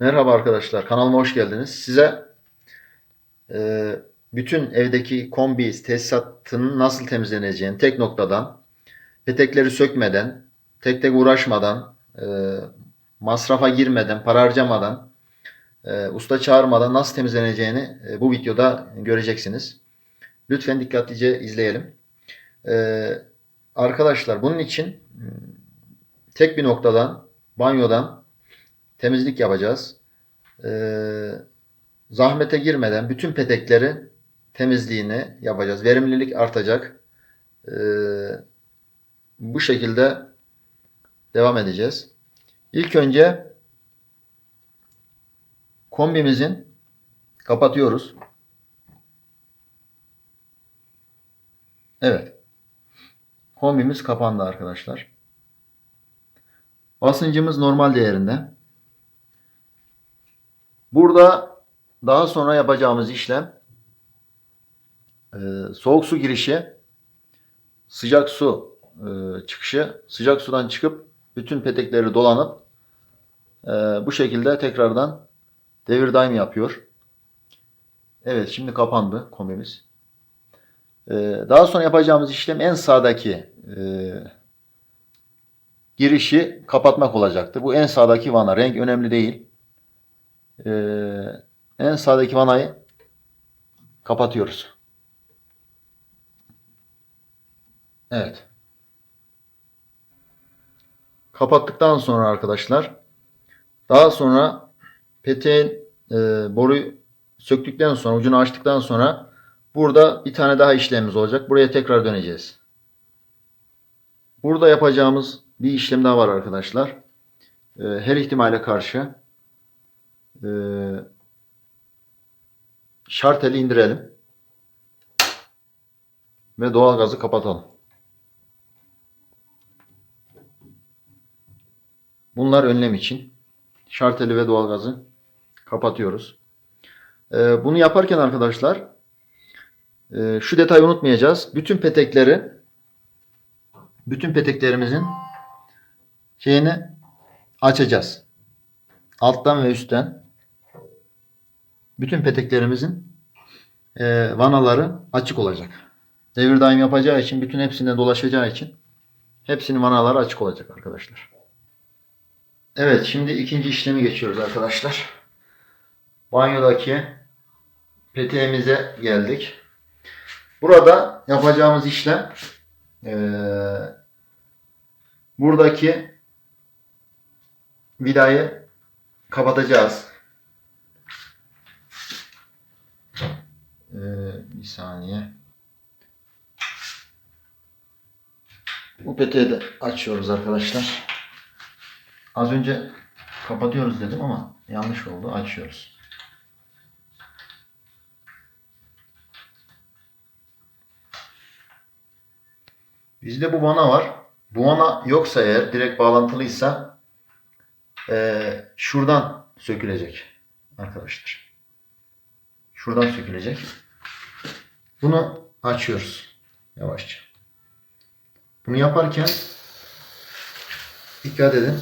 Merhaba arkadaşlar, kanalıma hoş geldiniz. Size e, bütün evdeki kombi tesisatının nasıl temizleneceğini tek noktadan, petekleri sökmeden, tek tek uğraşmadan, e, masrafa girmeden, para harcamadan, e, usta çağırmadan nasıl temizleneceğini e, bu videoda göreceksiniz. Lütfen dikkatlice izleyelim. E, arkadaşlar bunun için m, tek bir noktadan, banyodan temizlik yapacağız. Ee, zahmete girmeden bütün petekleri temizliğini yapacağız. Verimlilik artacak. Ee, bu şekilde devam edeceğiz. İlk önce kombimizin kapatıyoruz. Evet. Kombimiz kapandı arkadaşlar. Basıncımız normal değerinde. Burada daha sonra yapacağımız işlem e, soğuk su girişi, sıcak su e, çıkışı, sıcak sudan çıkıp bütün petekleri dolanıp e, bu şekilde tekrardan devir daim yapıyor. Evet şimdi kapandı kombimiz. E, daha sonra yapacağımız işlem en sağdaki e, girişi kapatmak olacaktır. Bu en sağdaki vana. Renk önemli değil. Ee, en sağdaki vanayı kapatıyoruz. Evet. Kapattıktan sonra arkadaşlar daha sonra peteğin e, boruyu söktükten sonra ucunu açtıktan sonra burada bir tane daha işlemimiz olacak. Buraya tekrar döneceğiz. Burada yapacağımız bir işlem daha var arkadaşlar. Ee, her ihtimale karşı e, şarteli indirelim ve doğalgazı kapatalım. Bunlar önlem için şarteli ve doğalgazı kapatıyoruz. Ee, bunu yaparken arkadaşlar e, şu detayı unutmayacağız. Bütün petekleri bütün peteklerimizin şeyini açacağız. Alttan ve üstten bütün peteklerimizin e, vanaları açık olacak. Devir daim yapacağı için bütün hepsinden dolaşacağı için hepsinin vanaları açık olacak arkadaşlar. Evet şimdi ikinci işlemi geçiyoruz arkadaşlar. Banyodaki peteğimize geldik. Burada yapacağımız işlem ee, buradaki vidayı kapatacağız. Ee, bir saniye. Bu peteği de açıyoruz arkadaşlar. Az önce kapatıyoruz dedim ama yanlış oldu. Açıyoruz. Bizde bu vana var. Bu vana yoksa eğer direkt bağlantılıysa e, şuradan sökülecek arkadaşlar. Şuradan sökülecek. Bunu açıyoruz yavaşça. Bunu yaparken dikkat edin.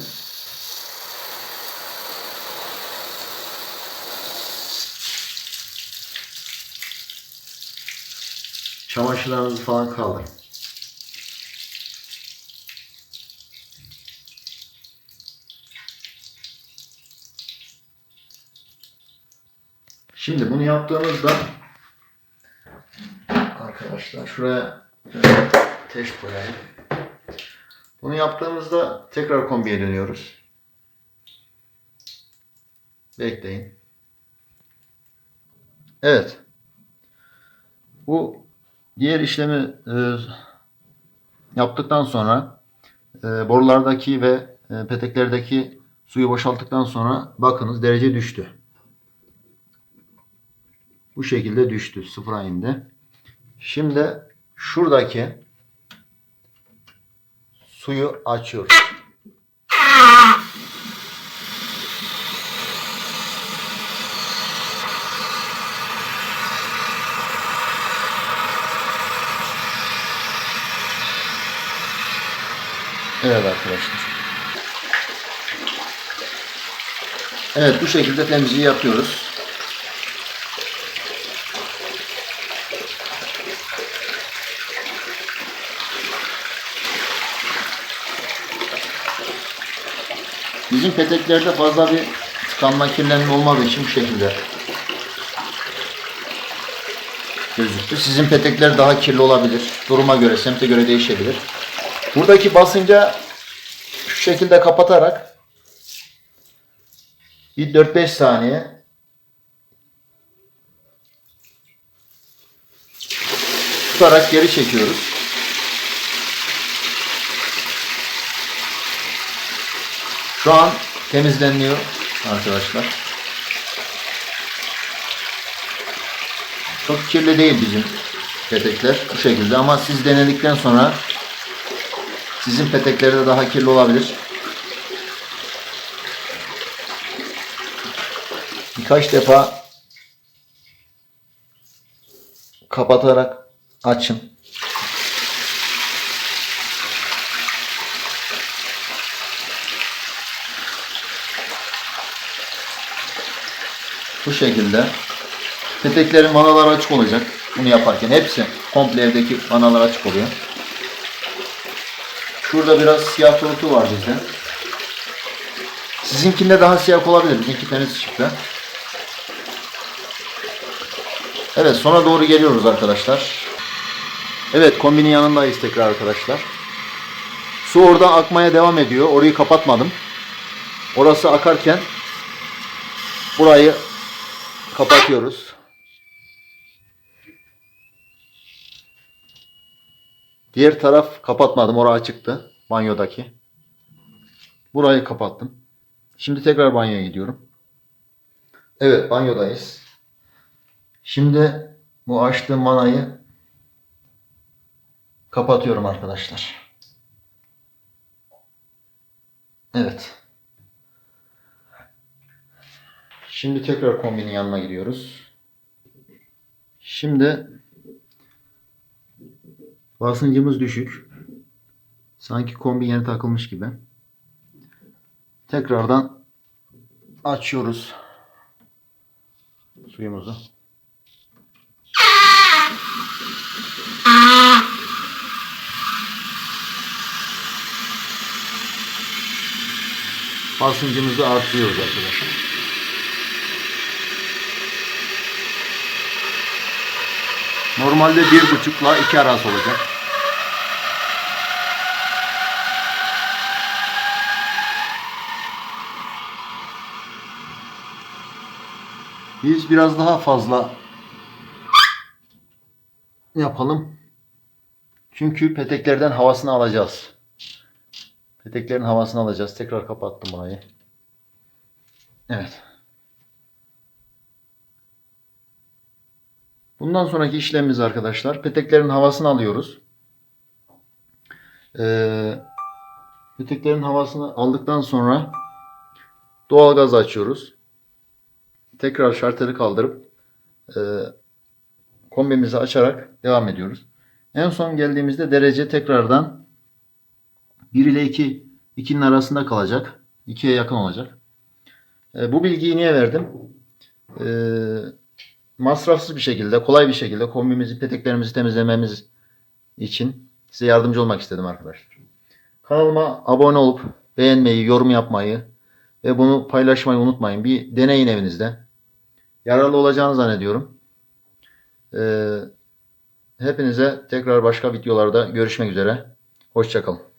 Çamaşırlarınızı falan kaldırın. Şimdi bunu yaptığımızda arkadaşlar şuraya teş koyayım. Bunu yaptığımızda tekrar kombiye dönüyoruz. Bekleyin. Evet. Bu diğer işlemi e, yaptıktan sonra e, borulardaki ve e, peteklerdeki suyu boşalttıktan sonra bakınız derece düştü. Bu şekilde düştü. Sıfıra indi. Şimdi şuradaki suyu açıyoruz. Evet arkadaşlar. Evet bu şekilde temizliği yapıyoruz. Bizim peteklerde fazla bir tıkanma kirlenme olmadığı için bu şekilde gözüktü. Sizin petekler daha kirli olabilir. Duruma göre, semte göre değişebilir. Buradaki basınca şu şekilde kapatarak bir 4-5 saniye tutarak geri çekiyoruz. Şu an temizleniyor arkadaşlar. Çok kirli değil bizim petekler bu şekilde ama siz denedikten sonra sizin petekleri de daha kirli olabilir. Birkaç defa kapatarak açın. Bu şekilde. Peteklerin vanaları açık olacak. Bunu yaparken hepsi komple evdeki vanalar açık oluyor. Şurada biraz siyah torutu var bizde. Sizinkinde daha siyah olabilir. Bizimki temiz çıktı. Evet sona doğru geliyoruz arkadaşlar. Evet kombinin yanındayız tekrar arkadaşlar. Su oradan akmaya devam ediyor. Orayı kapatmadım. Orası akarken burayı kapatıyoruz. Diğer taraf kapatmadım. Orası açıktı. Banyodaki. Burayı kapattım. Şimdi tekrar banyoya gidiyorum. Evet banyodayız. Şimdi bu açtığım manayı kapatıyorum arkadaşlar. Evet. Şimdi tekrar kombinin yanına gidiyoruz. Şimdi basıncımız düşük. Sanki kombin yeni takılmış gibi. Tekrardan açıyoruz suyumuzu. Basıncımızı artırıyoruz arkadaşlar. Normalde bir buçukla iki arası olacak. Biz biraz daha fazla yapalım. Çünkü peteklerden havasını alacağız. Peteklerin havasını alacağız. Tekrar kapattım burayı. Evet. Bundan sonraki işlemimiz arkadaşlar. Peteklerin havasını alıyoruz. Ee, peteklerin havasını aldıktan sonra doğalgaz açıyoruz. Tekrar şarteri kaldırıp e, kombimizi açarak devam ediyoruz. En son geldiğimizde derece tekrardan 1 ile 2 2'nin arasında kalacak. 2'ye yakın olacak. E, bu bilgiyi niye verdim? E, masrafsız bir şekilde, kolay bir şekilde kombimizi, peteklerimizi temizlememiz için size yardımcı olmak istedim arkadaşlar. Kanalıma abone olup beğenmeyi, yorum yapmayı ve bunu paylaşmayı unutmayın. Bir deneyin evinizde. Yararlı olacağını zannediyorum. Ee, hepinize tekrar başka videolarda görüşmek üzere. Hoşçakalın.